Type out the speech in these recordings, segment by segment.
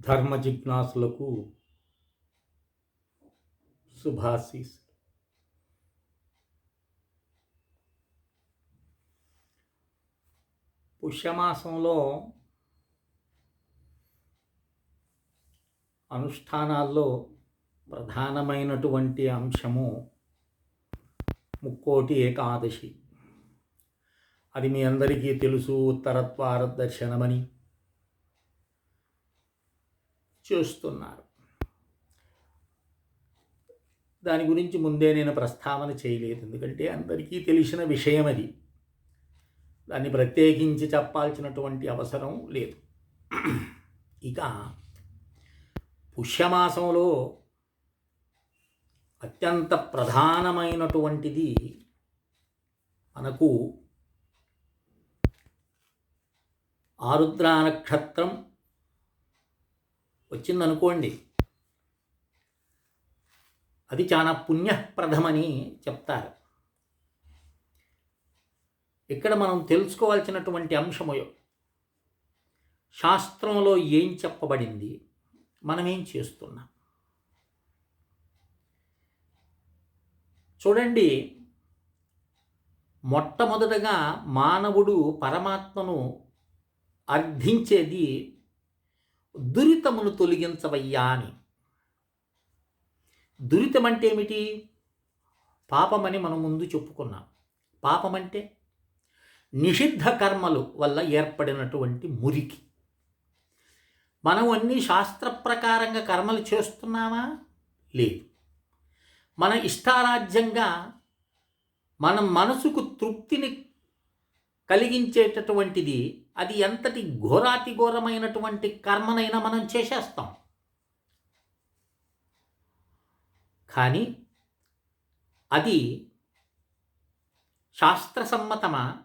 ధర్మ జిజ్ఞాసులకు శుభాశీస్ పుష్యమాసంలో అనుష్ఠానాల్లో ప్రధానమైనటువంటి అంశము ముక్కోటి ఏకాదశి. అది మీ అందరికీ తెలుసు ఉత్తరద్వార దర్శనమని. చేస్తున్నారు. దాని గురించి ముందే నేను ప్రస్తావన చేయలేదు. ఎందుకంటే అందరికీ తెలిసిన విషయం అది. దాన్ని ప్రత్యేకించి చెప్పాల్సినటువంటి అవసరం లేదు. ఇక పుష్యమాసంలో అత్యంత ప్రధానమైనటువంటిది మనకు ఆరుద్ర నక్షత్రం వచ్చిందనుకోండి. అది చాలా పుణ్యప్రదమని చెప్తారు. ఇక్కడ మనం తెలుసుకోవాల్సినటువంటి అంశము శాస్త్రంలో ఏం చెప్పబడింది మనం ఏం చేస్తున్నాం. చూడండి మొట్టమొదటగా మానవుడు పరమాత్మను అర్థించేది దురితమును తొలగించవయ్యా అని. దురితం అంటే ఏమిటి పాపమని మనం ముందు చెప్పుకున్నాం. పాపమంటే నిషిద్ధ కర్మలు వల్ల ఏర్పడినటువంటి మురికి. మనం అన్ని శాస్త్ర ప్రకారంగా కర్మలు చేస్తున్నామా? లేదు. మన ఇష్టారాజ్యంగా మన మనసుకు తృప్తిని కలిగించేటటువంటిది అది ఎంతటి ఘోరాతి ఘోరమైనటువంటి కర్మనైనా మనం చేసేస్తాం. కానీ అది శాస్త్రసమ్మతమా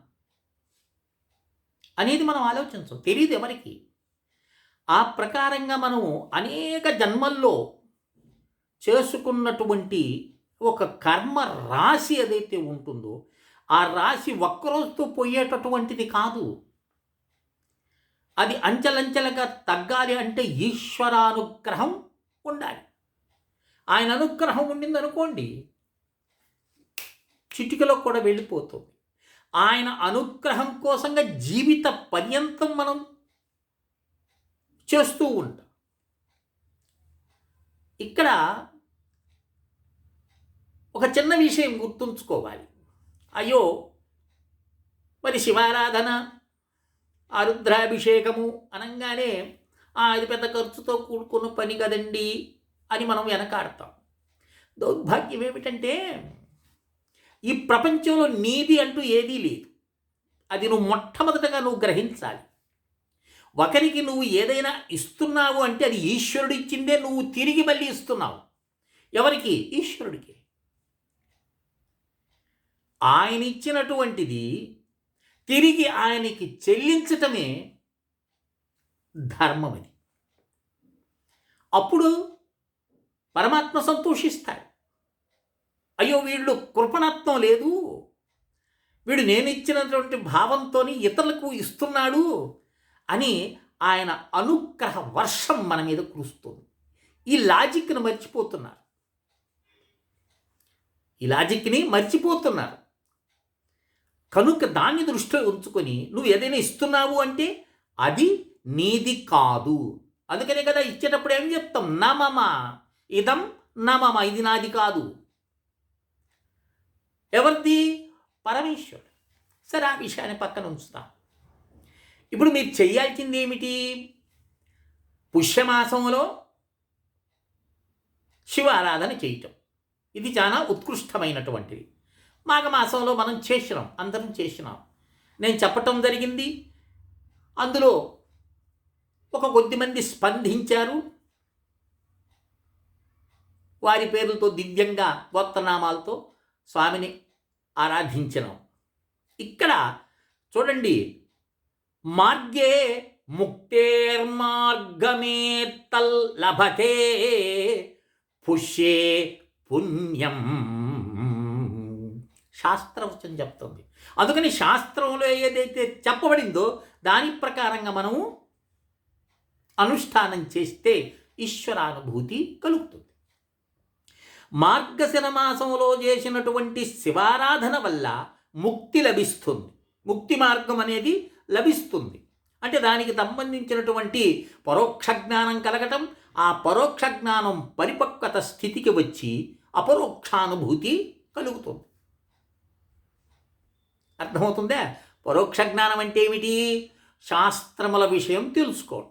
అనేది మనం ఆలోచించం. తెలియదు ఎవరికి. ఆ ప్రకారంగా మనం అనేక జన్మల్లో చేసుకున్నటువంటి ఒక కర్మ రాశి ఏదైతే ఉంటుందో ఆ రాశి ఒక్కరోజుతో పోయేటటువంటిది కాదు. అది అంచెలంచెలుగా తగ్గాలి అంటే ఈశ్వరానుగ్రహం ఉండాలి. ఆయన అనుగ్రహం ఉండిందనుకోండి చిటికలో కూడా వెళ్ళిపోతుంది. ఆయన అనుగ్రహం కోసంగా జీవిత పర్యంతం మనం చేస్తూ ఉంటాం. ఇక్కడ ఒక చిన్న విషయం గుర్తుంచుకోవాలి. అయ్యో మరి శివారాధన ఆరుద్రాభిషేకము అనగానే అది పెద్ద ఖర్చుతో కూడుకున్న పని కదండి అని మనం వెనకాడతాం. దౌర్భాగ్యం ఏమిటంటే ఈ ప్రపంచంలో నీది అంటూ ఏదీ లేదు. అది నువ్వు మొట్టమొదటగా నువ్వు గ్రహించాలి. ఒకరికి నువ్వు ఏదైనా ఇస్తున్నావు అంటే అది ఈశ్వరుడు ఇచ్చిందే నువ్వు తిరిగి మళ్ళీ ఇస్తున్నావు. ఎవరికి? ఈశ్వరుడికి. ఆయన ఇచ్చినటువంటిది తిరిగి ఆయనకి చెల్లించటమే ధర్మమని. అప్పుడు పరమాత్మ సంతోషిస్తాడు. అయ్యో వీళ్ళు కృపణత్వం లేదు. వీడు నేను ఇచ్చినటువంటి భావంతో ఇతరులకు ఇస్తున్నాడు అని ఆయన అనుగ్రహ వర్షం మన మీద కురుస్తుంది. ఈ లాజిక్ని మర్చిపోతున్నారు. ఈ లాజిక్ని మర్చిపోతున్నారు. కనుక దాన్ని దృష్టిలో ఉంచుకొని నువ్వు ఏదైనా ఇస్తున్నావు అంటే అది నీది కాదు. అందుకనే కదా ఇచ్చేటప్పుడు ఏం చెప్తాం? నమమ. ఇదం నమమ. ఇది నాది కాదు. ఎవరిది? పరమేశ్వరుడు. సరే ఆ విషయాన్ని పక్కన ఉంచుతాం. ఇప్పుడు మీరు చేయాల్సింది ఏమిటి? పుష్యమాసంలో శివ ఆరాధన చేయటం. ఇది చాలా ఉత్కృష్టమైనటువంటిది. మాఘమాసంలో మనం చేసినాం అందరం చేసినాం. నేను చెప్పటం జరిగింది. అందులో ఒక కొద్దిమంది స్పందించారు. వారి పేర్లతో దివ్యంగా గోత్రనామాలతో స్వామిని ఆరాధించినాం. ఇక్కడ చూడండి మార్గే ముక్తేర్మార్గమే తల్ లభతే పుష్యే పుణ్యం. శాస్త్రవచనం చెప్తుంది. అందుకని శాస్త్రంలో ఏదైతే చెప్పబడిందో దాని ప్రకారంగా మనము అనుష్ఠానం చేస్తే ఈశ్వరానుభూతి కలుగుతుంది. మార్గశిర మాసంలో చేసినటువంటి శివారాధన వల్ల ముక్తి లభిస్తుంది. ముక్తి మార్గం అనేది లభిస్తుంది. అంటే దానికి సంబంధించినటువంటి పరోక్ష జ్ఞానం కలగటం ఆ పరోక్ష జ్ఞానం పరిపక్వత స్థితికి వచ్చి అపరోక్షానుభూతి కలుగుతుంది. అర్థమవుతుందా? పరోక్ష జ్ఞానం అంటే ఏమిటి? శాస్త్రముల విషయం తెలుసుకోవటం.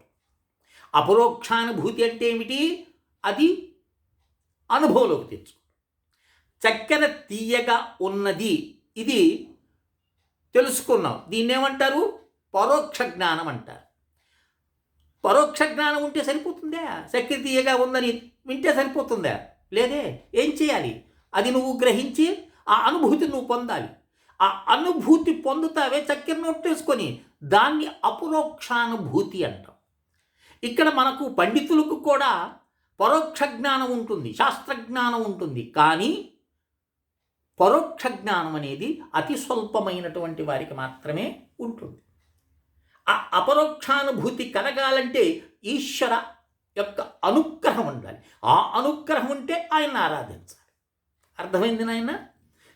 అపరోక్షానుభూతి అంటే ఏమిటి? అది అనుభవంలోకి తెచ్చు చక్కెర తీయగా ఉన్నది ఇది తెలుసుకున్నాం. దీన్ని ఏమంటారు? పరోక్ష జ్ఞానం అంటారు. పరోక్ష జ్ఞానం ఉంటే సరిపోతుందా? చక్కెర తీయగా ఉందని వింటే సరిపోతుందా? లేదే? ఏం చేయాలి? అది నువ్వు గ్రహించి ఆ అనుభూతి నువ్వు పొందాలి. ఆ అనుభూతి పొందుతావే చక్కెర నొట్టేసుకొని. దాన్ని అపరోక్షానుభూతి అంటాం. ఇక్కడ మనకు పండితులకు కూడా పరోక్ష జ్ఞానం ఉంటుంది శాస్త్రజ్ఞానం ఉంటుంది. కానీ పరోక్ష జ్ఞానం అనేది అతి స్వల్పమైనటువంటి వారికి మాత్రమే ఉంటుంది. ఆ అపరోక్షానుభూతి కలగాలంటే ఈశ్వర యొక్క అనుగ్రహం ఉండాలి. ఆ అనుగ్రహం ఉంటే ఆయన ఆరాధించాలి. అర్థమైంది నాయన?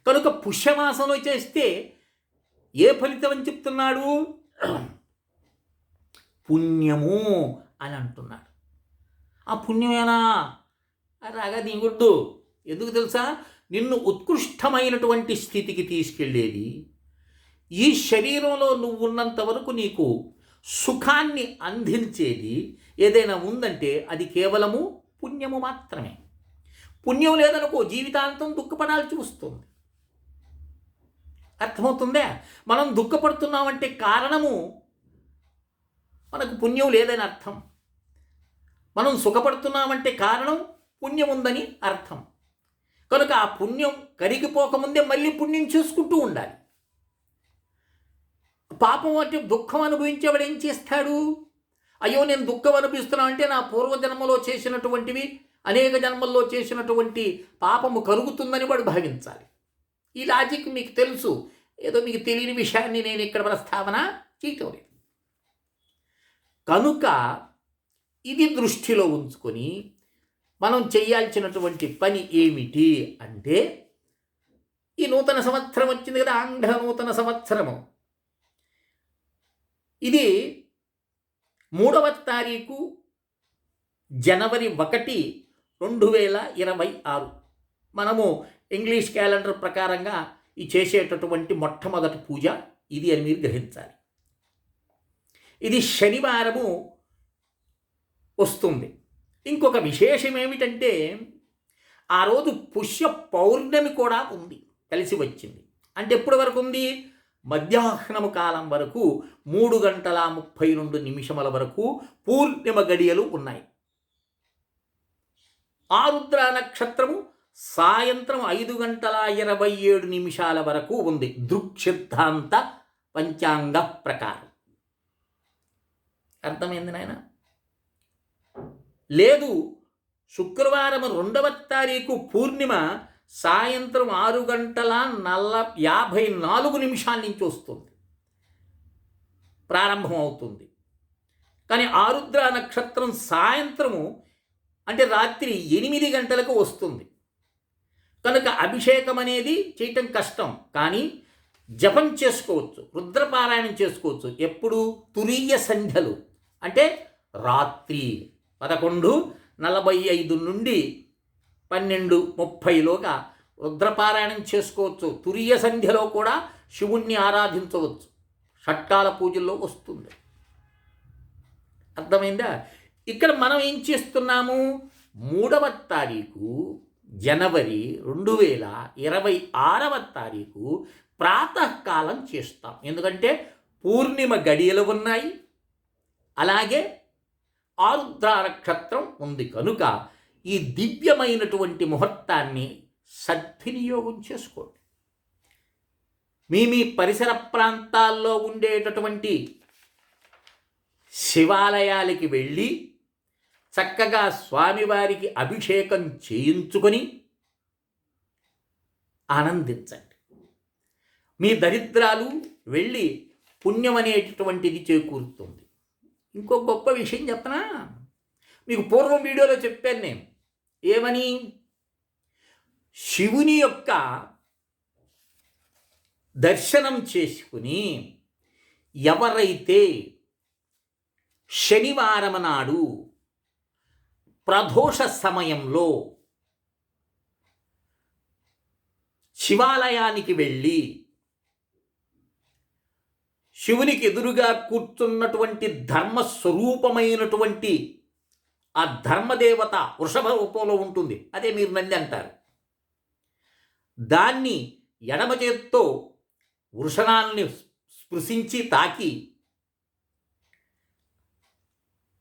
కనుక పుష్యమాసంలో చేస్తే ఏ ఫలితం అని చెప్తున్నాడు? పుణ్యము అని అంటున్నాడు. ఆ పుణ్యమేనా రాగా దిగుడ్డు ఎందుకు తెలుసా? నిన్ను ఉత్కృష్టమైనటువంటి స్థితికి తీసుకెళ్ళేది. ఈ శరీరంలో నువ్వు ఉన్నంత వరకు నీకు సుఖాన్ని అందించేది ఏదైనా ఉందంటే అది కేవలము పుణ్యము మాత్రమే. పుణ్యం లేదనుకో జీవితాంతం దుఃఖపడాల్సి వస్తుంది. అర్థమవుతుందా? మనం దుఃఖపడుతున్నామంటే కారణము మనకు పుణ్యం లేదని అర్థం. మనం సుఖపడుతున్నామంటే కారణం పుణ్యం ఉందని అర్థం. కనుక ఆ పుణ్యం కరిగిపోకముందే మళ్ళీ పుణ్యం చూసుకుంటూ ఉండాలి. పాపం అంటే దుఃఖం అనుభవించేవాడు ఏం చేస్తాడు? అయ్యో నేను దుఃఖం అనుభవిస్తున్నా అంటే నా పూర్వజన్మలో చేసినటువంటివి అనేక జన్మల్లో చేసినటువంటి పాపము కరుగుతుందని వాడు భావించాలి. ఈ లాజిక్ మీకు తెలుసు. ఏదో మీకు తెలియని విషయాన్ని నేను ఇక్కడ ప్రస్తావన చేయటం లేదు. కనుక ఇది దృష్టిలో ఉంచుకొని మనం చేయాల్సినటువంటి పని ఏమిటి అంటే ఈ నూతన సంవత్సరం వచ్చింది కదా ఆంధ్ర నూతన సంవత్సరము. ఇది మూడవ తారీఖు జనవరి ఒకటి రెండు వేల ఇరవై ఆరు. మనము ఇంగ్లీష్ క్యాలెండర్ ప్రకారంగా ఈ చేసేటటువంటి మొట్టమొదటి పూజ ఇది అని మీరు గ్రహించాలి. ఇది శనివారము వస్తుంది. ఇంకొక విశేషం ఏమిటంటే ఆ రోజు పుష్య పౌర్ణమి కూడా ఉంది కలిసి వచ్చింది. అంటే ఎప్పటి వరకు ఉంది? మధ్యాహ్నము కాలం వరకు మూడు గంటల ముప్పై రెండు నిమిషముల వరకు పూర్ణిమ గడియలు ఉన్నాయి. ఆరుద్ర నక్షత్రము సాయంత్రం ఐదు గంటల ఇరవై ఏడు నిమిషాల వరకు ఉంది దృక్సిద్ధాంత పంచాంగ ప్రకారం. అర్థమైంది నాయన? లేదు శుక్రవారం రెండవ తారీఖు పూర్ణిమ సాయంత్రం ఆరు గంటల నల్ల యాభై నాలుగు నిమిషాల నుంచి వస్తుంది. ప్రారంభం అవుతుంది. కానీ ఆరుద్ర నక్షత్రం సాయంత్రము అంటే రాత్రి ఎనిమిది గంటలకు వస్తుంది. కనుక అభిషేకం అనేది చేయటం కష్టం. కానీ జపం చేసుకోవచ్చు రుద్రపారాయణం చేసుకోవచ్చు. ఎప్పుడు? తురీయ సంధ్యలు. అంటే రాత్రి పదకొండు నలభై ఐదు నుండి పన్నెండు ముప్పైలోగా రుద్రపారాయణం చేసుకోవచ్చు. తురియ సంధ్యలో కూడా శివుణ్ణి ఆరాధించవచ్చు. షట్కాల పూజల్లో వస్తుంది. అర్థమైందా? ఇక్కడ మనం ఏం చేస్తున్నాము? మూడవ తారీఖు జనవరి రెండు వేల ఇరవై ఆరవ తారీఖు ప్రాతకాలం చేస్తాం. ఎందుకంటే పూర్ణిమ గడియలు ఉన్నాయి. అలాగే ఆరుద్ర నక్షత్రం ఉంది. కనుక ఈ దివ్యమైనటువంటి ముహూర్తాన్ని సద్వినియోగం చేసుకోండి. మీ మీ పరిసర ప్రాంతాల్లో ఉండేటటువంటి శివాలయాలకి వెళ్ళి చక్కగా స్వామివారికి అభిషేకం చేయించుకొని ఆనందించండి. మీ దరిద్రాలు వెళ్ళి పుణ్యం అనేటటువంటిది చేకూరుతుంది. ఇంకో గొప్ప విషయం చెప్పనా? మీకు పూర్వం వీడియోలో చెప్పాను నేను. ఏమని? శివుని యొక్క దర్శనం చేసుకుని ఎవరైతే శనివారం నాడు ప్రదోష సమయంలో శివాలయానికి వెళ్ళి శివునికి ఎదురుగా కూర్చున్నటువంటి ధర్మస్వరూపమైనటువంటి ఆ ధర్మదేవత వృషభ రూపంలో ఉంటుంది. అదే మీరు నంది అంటారు. దాన్ని ఎడమ చేత్తో వృషణాల్ని స్పృశించి తాకి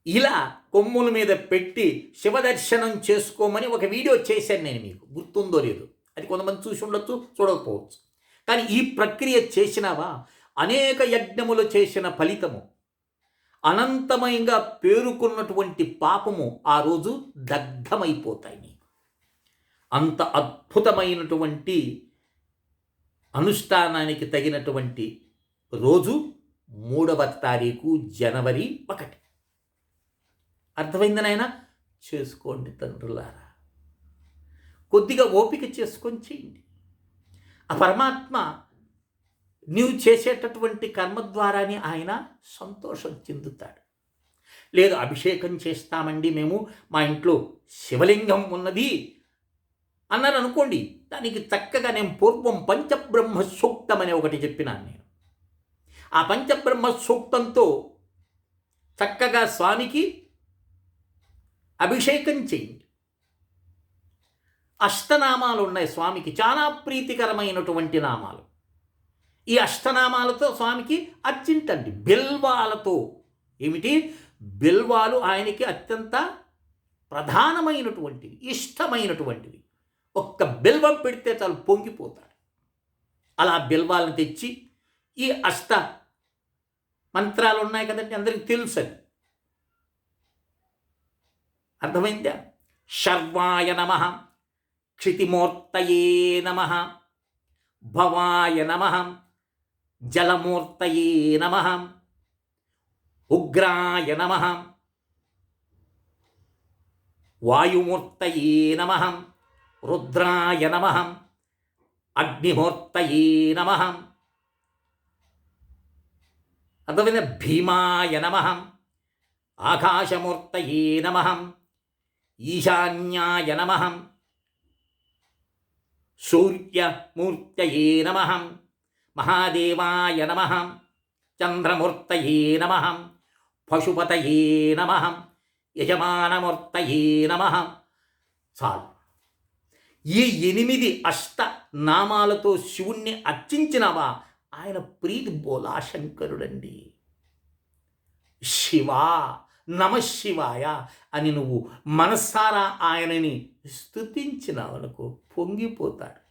ఇలా కొమ్ముల మీద పెట్టి శివదర్శనం చేసుకోమని ఒక వీడియో చేశాను నేను మీకు. గుర్తుందో లేదు. అది కొంతమంది చూసి ఉండొచ్చు చూడకపోవచ్చు. కానీ ఈ ప్రక్రియ చేసినావా? అనేక యజ్ఞములు చేసిన ఫలితము అనంతమయంగా పేరుకున్నటువంటి పాపము ఆ రోజు దగ్ధమైపోతాయి నీకు. అంత అద్భుతమైనటువంటి అనుష్ఠానానికి తగినటువంటి రోజు మూడవ తారీఖు జనవరి ఒకటి. అర్థమైంది నాయన? చేసుకోండి తండ్రులారా. కొద్దిగా ఓపిక చేసుకొని చేయండి. ఆ పరమాత్మ నీవు చేసేటటువంటి కర్మ ద్వారానే ఆయన సంతోషం చెందుతాడు. లేదు అభిషేకం చేస్తామండి మేము మా ఇంట్లో శివలింగం ఉన్నది అన్నారు అనుకోండి దానికి చక్కగా నేను పూర్వం పంచబ్రహ్మ సూక్తం అనే ఒకటి చెప్పినాను నేను. ఆ పంచబ్రహ్మ సూక్తంతో చక్కగా స్వామికి అభిషేకం చేయండి అష్టనామాలు ఉన్నాయి స్వామికి చాలా ప్రీతికరమైనటువంటి నామాలు. ఈ అష్టనామాలతో స్వామికి అర్చింటండి బిల్వాలతో. ఏమిటి? బిల్వాలు ఆయనకి అత్యంత ప్రధానమైనటువంటివి ఇష్టమైనటువంటివి. ఒక్క బిల్వం పెడితే చాలు పొంగిపోతాడు. అలా బిల్వాలను తెచ్చి ఈ అష్ట మంత్రాలు ఉన్నాయి కదండి అందరికి తెలుసు అది అర్థమైందా? శర్వాయ నమ క్షితిమూర్తయే నమ భవాయ నమ జలమూర్తయే నమ ఉగ్రాయ నమ వాయుమూర్తయే నమ రుద్రాయ నమ అగ్నిమూర్తయే నమ. అర్థమైన భీమాయ నమ ఆకాశమూర్తయే నమ. ఈశాన్యాయ నమహం సూర్యమూర్తయే నమహం మహాదేవాయ నమహం చంద్రమూర్తయే నమహం పశుపతయే నమహం యజమానమూర్తయే నమహం చాలు. ఈ ఎనిమిది అష్ట నామాలతో శివుణ్ణి అర్చించినవా? ఆయన ప్రీతి బోలాశంకరుడండి. శివా నమశివాయ అని నువ్వు మనస్సారా ఆయనని స్థుతించినావనుకో పొంగిపోతాడు.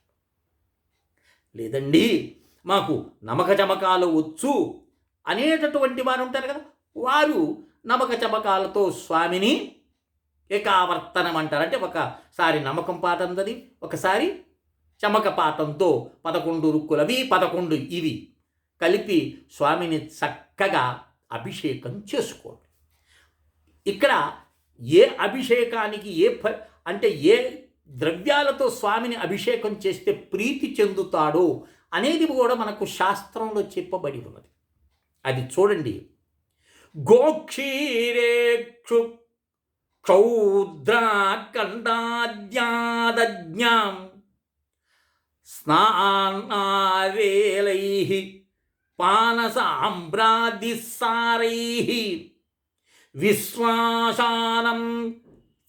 లేదండి మాకు నమక చమకాలు వచ్చు అనేటటువంటి వారు ఉంటారు కదా వారు నమక చమకాలతో స్వామిని ఏకావర్తనం అంటారు. అంటే ఒకసారి నమ్మకం పాఠం చదివి ఒకసారి చమక పాఠంతో పదకొండు రుక్కులవి పదకొండు ఇవి కలిపి స్వామిని చక్కగా అభిషేకం చేసుకోండి. ఇక్కడ ఏ అభిషేకానికి ఏ ఫ అంటే ఏ ద్రవ్యాలతో స్వామిని అభిషేకం చేస్తే ప్రీతి చెందుతాడో అనేది కూడా మనకు శాస్త్రంలో చెప్పబడి ఉన్నది. అది చూడండి. గోక్షీరేక్షు క్షౌద్రాఖండాద్యాదజ్ఞాం స్నానావేలై పానసాంబ్రాదిసారై విశ్వాసానం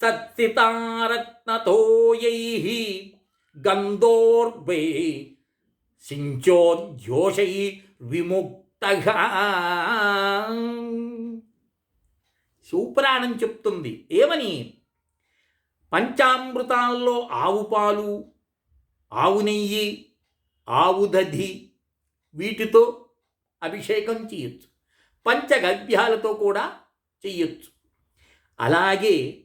తత్సితారత్నతోయై గంధోర్వై సించోద్యోషై విముక్త. శివపురాణం చెప్తుంది. ఏమని? పంచామృతాల్లో ఆవు పాలు ఆవు నెయ్యి ఆవు దధి వీటితో అభిషేకం చేయొచ్చు. పంచగవ్యాలతో కూడా చెయ్యొచ్చు. అలాగే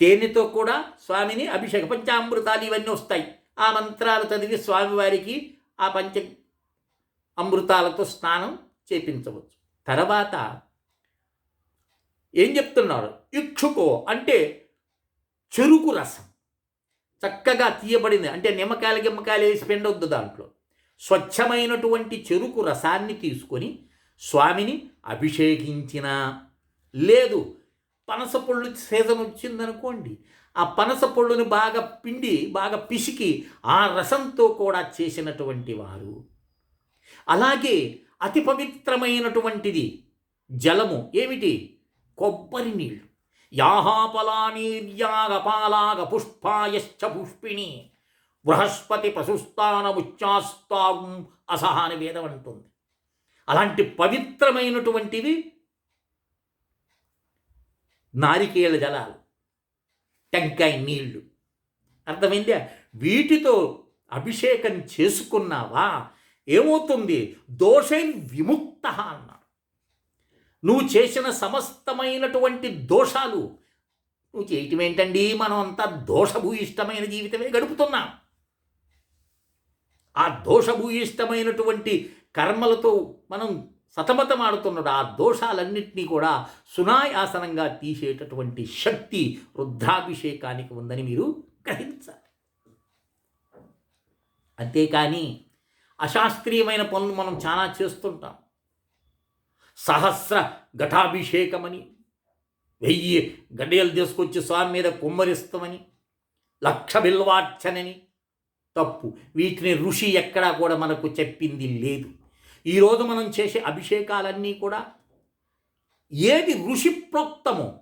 తేనెతో కూడా స్వామిని అభిషేక పంచామృతాలు ఇవన్నీ వస్తాయి. ఆ మంత్రాలు చదివి స్వామివారికి ఆ పంచ అమృతాలతో స్నానం చేపించవచ్చు. తర్వాత ఏం చెప్తున్నారు? ఇక్షుకో అంటే చెరుకు రసం. చక్కగా తీయబడింది. అంటే నిమ్మకాయలు గిమ్మకాయలు వేసి పిండొద్దు దాంట్లో. స్వచ్ఛమైనటువంటి చెరుకు రసాన్ని తీసుకొని స్వామిని అభిషేకించిన లేదు. పనస పళ్ళు సీజన్ వచ్చిందనుకోండి. ఆ పనస పళ్ళుని బాగా పిండి బాగా పిసికి ఆ రసంతో కూడా చేసినటువంటి వారు. అలాగే అతి పవిత్రమైనటువంటిది జలము ఏమిటి? కొబ్బరి నీళ్ళు. యాహాపలానీర్యాగపాలాగ పుష్పాయశ్చ పుష్పిణి. బృహస్పతి ప్రసుస్థానముచ్చాస్తాం అసహాని వేదం అంటుంది. అలాంటి పవిత్రమైనటువంటివి నారికేళ జలాలు టెంకాయ నీళ్ళు. అర్థమైందా? వీటితో అభిషేకం చేసుకున్నావా? ఏమవుతుంది? దోషం విముక్త అన్నారు నువ్వు చేసిన సమస్తమైనటువంటి దోషాలు నువ్వు చేయటం ఏంటండి? మనం అంతా దోషభూయిష్టమైన జీవితమే గడుపుతున్నాం. ఆ దోషభూయిష్టమైనటువంటి కర్మలతో మనం సతమతమాడుతున్నాడు. ఆ దోషాలన్నింటినీ కూడా సునాయాసనంగా తీసేటటువంటి శక్తి రుద్రాభిషేకానికి ఉందని మీరు గ్రహించాలి. అంతేకాని అశాస్త్రీయమైన పనులు మనం చాలా చేస్తుంటాం. సహస్ర ఘటాభిషేకమని వెయ్యి గడియలు తీసుకొచ్చి స్వామి మీద కుమ్మరిస్తామని లక్ష బిల్వార్చనని తప్పు. వీటిని ఋషి ఎక్కడా కూడా మనకు చెప్పింది లేదు. ఈరోజు మనం చేసే అభిషేకాలన్నీ కూడా ఏది ఋషి ప్రోక్తమో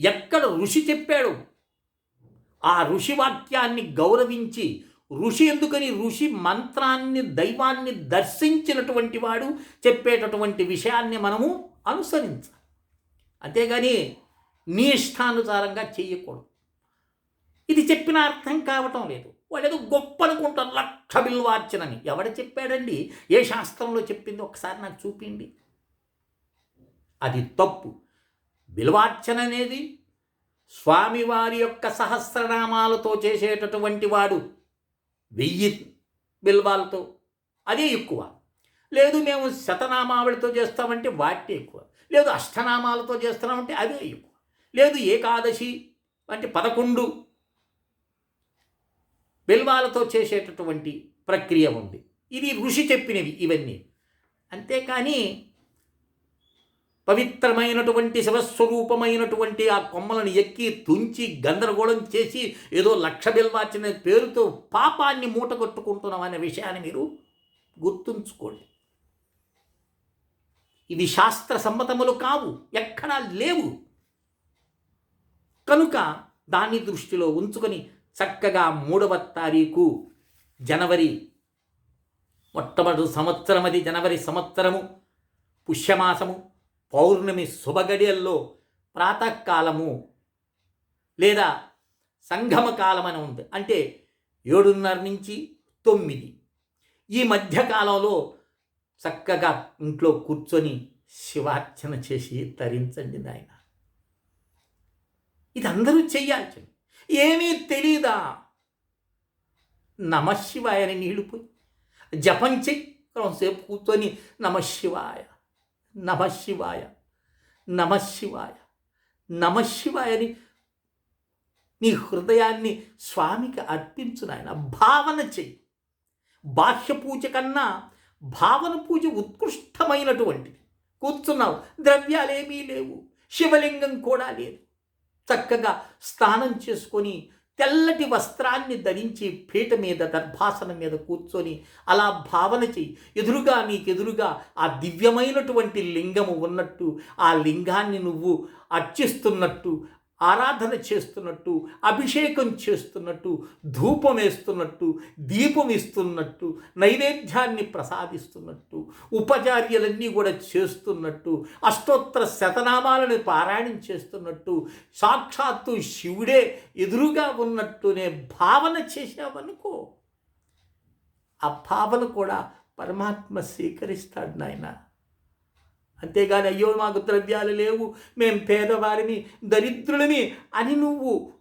ఎక్కడ ఋషి చెప్పాడు ఆ ఋషి వాక్యాన్ని గౌరవించి ఋషి ఎందుకని ఋషి మంత్రాన్ని దైవాన్ని దర్శించినటువంటి వాడు చెప్పేటటువంటి విషయాన్ని మనము అనుసరించాలి. అంతేగాని నీ ఇష్టానుసారంగా చేయకూడదు. ఇది చెప్పిన అర్థం కావటం లేదు. వాళ్ళు ఏదో గొప్ప అనుకుంటారు లక్ష బిల్వార్చనని ఎవడు చెప్పాడండి? ఏ శాస్త్రంలో చెప్పింది? ఒకసారి నాకు చూపిండి అది తప్పు. బిల్వార్చన అనేది స్వామివారి యొక్క సహస్రనామాలతో చేసేటటువంటి వాడు. వెయ్యి బిల్వాలతో. అదే ఎక్కువ. లేదు మేము శతనామావళితో చేస్తామంటే వాటి ఎక్కువ. లేదు అష్టనామాలతో చేస్తున్నామంటే అదే ఎక్కువ. లేదు ఏకాదశి అంటే పదకొండు బిల్వాలతో చేసేటటువంటి ప్రక్రియ ఉంది. ఇది ఋషి చెప్పినవి ఇవన్నీ. అంతేకాని పవిత్రమైనటువంటి శివస్వరూపమైనటువంటి ఆ కొమ్మలను ఎక్కి తుంచి గందరగోళం చేసి ఏదో లక్ష బిల్వార్చిన పేరుతో పాపాన్ని మూటగొట్టుకుంటున్నాం అనే విషయాన్ని మీరు గుర్తుంచుకోండి. ఇది శాస్త్ర సమ్మతములు కావు ఎక్కడా లేవు. కనుక దాన్ని దృష్టిలో ఉంచుకొని చక్కగా మూడవ తారీఖు జనవరి మొట్టమొదటి సంవత్సరం అది జనవరి సంవత్సరము పుష్యమాసము పౌర్ణమి శుభగడియల్లో ప్రాతకాలము లేదా సంగమ కాలం అని ఉంది. అంటే ఏడున్నర నుంచి తొమ్మిది. ఈ మధ్యకాలంలో చక్కగా ఇంట్లో కూర్చొని శివార్చన చేసి తరించండి నాయన. ఇది అందరూ చెయ్యాల్సింది. ఏమీ తెలీదా? నమశివాయని నీళ్ళు పోయి జపం చెయ్యి కొంతసేపు కూర్చొని నమశివాయ నమశివాయ నమశివాయ నమశివాయని నీ హృదయాన్ని స్వామికి అర్పించు నాయన. భావన చెయ్యి బాహ్య పూజ కన్నా భావన పూజ ఉత్కృష్టమైనటువంటిది. కూర్చున్నావు. ద్రవ్యాలేమీ లేవు. శివలింగం కూడా లేదు. చక్కగా స్నానం చేసుకొని తెల్లటి వస్త్రాన్ని ధరించి పీట మీద దర్భాసనం మీద కూర్చొని అలా భావన చెయ్యి. ఎదురుగా నీకెదురుగా ఆ దివ్యమైనటువంటి లింగము ఉన్నట్టు ఆ లింగాన్ని నువ్వు అర్చిస్తున్నట్టు ఆరాధన చేస్తున్నట్టు అభిషేకం చేస్తున్నట్టు ధూపం వేస్తున్నట్టు దీపం ఇస్తున్నట్టు నైవేద్యాన్ని ప్రసాదిస్తున్నట్టు ఉపచార్యలన్నీ కూడా చేస్తున్నట్టు అష్టోత్తర శతనామాలను పారాయణం చేస్తున్నట్టు సాక్షాత్తు శివుడే ఎదురుగా ఉన్నట్టునే భావన చేశావనుకో ఆ భావన కూడా పరమాత్మ స్వీకరిస్తాడు నాయన. అంతేగాని అయ్యో మాకు ద్రవ్యాలు లేవు. మేం పేదవారిని దరిద్రులమి అని నువ్వు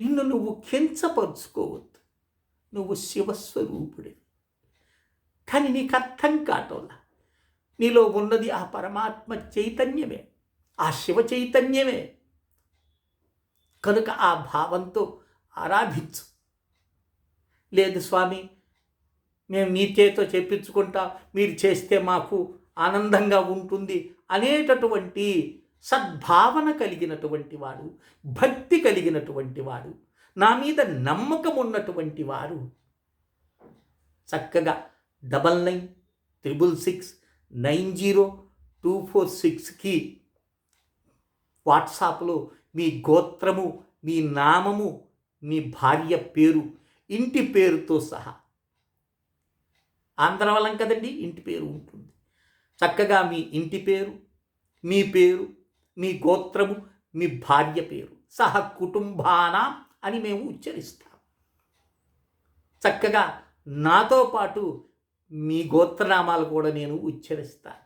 నిన్ను నువ్వు కించపరుచుకోవద్దు. నువ్వు శివస్వరూపుడే కానీ నీకు అర్థం కాటోలా. నీలో ఉన్నది ఆ పరమాత్మ చైతన్యమే. ఆ శివ చైతన్యమే. కనుక ఆ భావంతో ఆరాధించు. లేదు స్వామి మేము మీ చేతో చెప్పించుకుంటాం మీరు చేస్తే మాకు ఆనందంగా ఉంటుంది అనేటటువంటి సద్భావన కలిగినటువంటి వాడు భక్తి కలిగినటువంటి వాడు నా మీద నమ్మకం ఉన్నటువంటి వారు చక్కగా double nine triple six nine zero two four సిక్స్కి వాట్సాప్లో మీ గోత్రము మీ నామము మీ భార్య పేరు ఇంటి పేరుతో సహా. ఆంధ్ర వలం కదండి ఇంటి పేరు ఉంటుంది. చక్కగా మీ ఇంటి పేరు మీ పేరు మీ గోత్రము మీ భార్య పేరు సహ కుటుంబాన అని మేము ఉచ్చరిస్తాం. చక్కగా నాతో పాటు మీ గోత్రనామాలు కూడా నేను ఉచ్చరిస్తాను.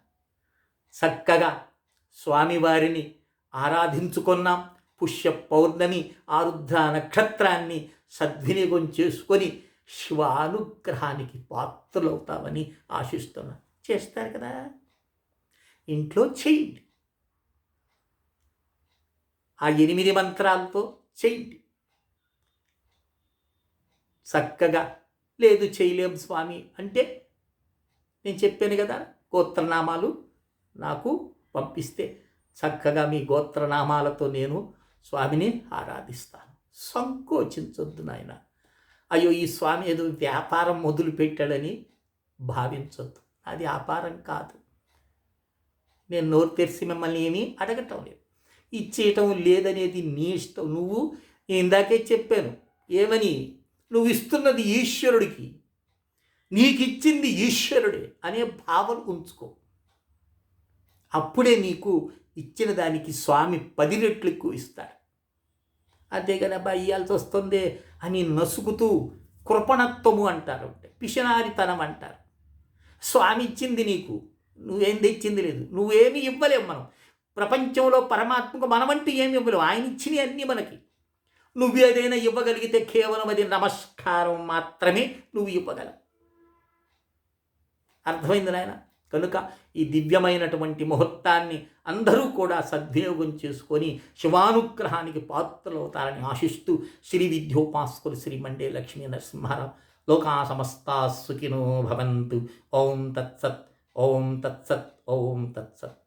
చక్కగా స్వామివారిని ఆరాధించుకున్నాం. పుష్య పౌర్ణమి ఆరుద్ర నక్షత్రాన్ని సద్వినియోగం చేసుకొని శివానుగ్రహానికి పాత్రలవుతామని ఆశిస్తున్నాం చేస్తారు కదా? ఇంట్లో చేయండి ఆ ఎనిమిది మంత్రాలతో చేయండి చక్కగా లేదు చేయలేం స్వామి అంటే నేను చెప్పాను కదా గోత్రనామాలు నాకు పంపిస్తే చక్కగా మీ గోత్రనామాలతో నేను స్వామిని ఆరాధిస్తాను. సంకోచించొద్దు నాయన. అయ్యో ఈ స్వామి ఏదో వ్యాపారం మొదలు పెట్టాడని భావించొద్దు. అది వ్యాపారం కాదు. నేను నోరు తెరిచి మిమ్మల్ని ఏమీ అడగటం లేదు. ఇచ్చేయటం లేదనేది నీ ఇష్టం. నువ్వు ఇందాకే చెప్పాను ఏమని? నువ్వు ఇస్తున్నది ఈశ్వరుడికి. నీకిచ్చింది ఈశ్వరుడే అనే భావన ఉంచుకో. అప్పుడే నీకు ఇచ్చిన దానికి స్వామి పది రెట్లు ఎక్కువ ఇస్తాడు. అంతేగాని అబ్బా ఇయ్యాల్సి వస్తుంది అని నసుకుతూ కృపణత్వము అంటారు. పిషనారితనం అంటారు. స్వామి ఇచ్చింది నీకు. నువ్వేం తెచ్చింది లేదు. నువ్వేమి ఇవ్వలేవు మనం. ప్రపంచంలో పరమాత్మకు మనమంటూ ఏమి ఇవ్వలేవు. ఆయన ఇచ్చినవి అన్నీ మనకి. నువ్వు ఏదైనా ఇవ్వగలిగితే కేవలం అది నమస్కారం మాత్రమే నువ్వు ఇవ్వగలవు. అర్థమైంది నాయన? కనుక ఈ దివ్యమైనటువంటి ముహూర్తాన్ని అందరూ కూడా సద్వినియోగం చేసుకొని శివానుగ్రహానికి పాత్రలవుతారని ఆశిస్తూ శ్రీ విద్యోపాస్కులు శ్రీ మండే లక్ష్మీ నరసింహారావు. లోకా సమస్తా సుఖినో భవంతు. ఓం తత్సత్ ఓం తత్సత్ ఓం తత్సత్.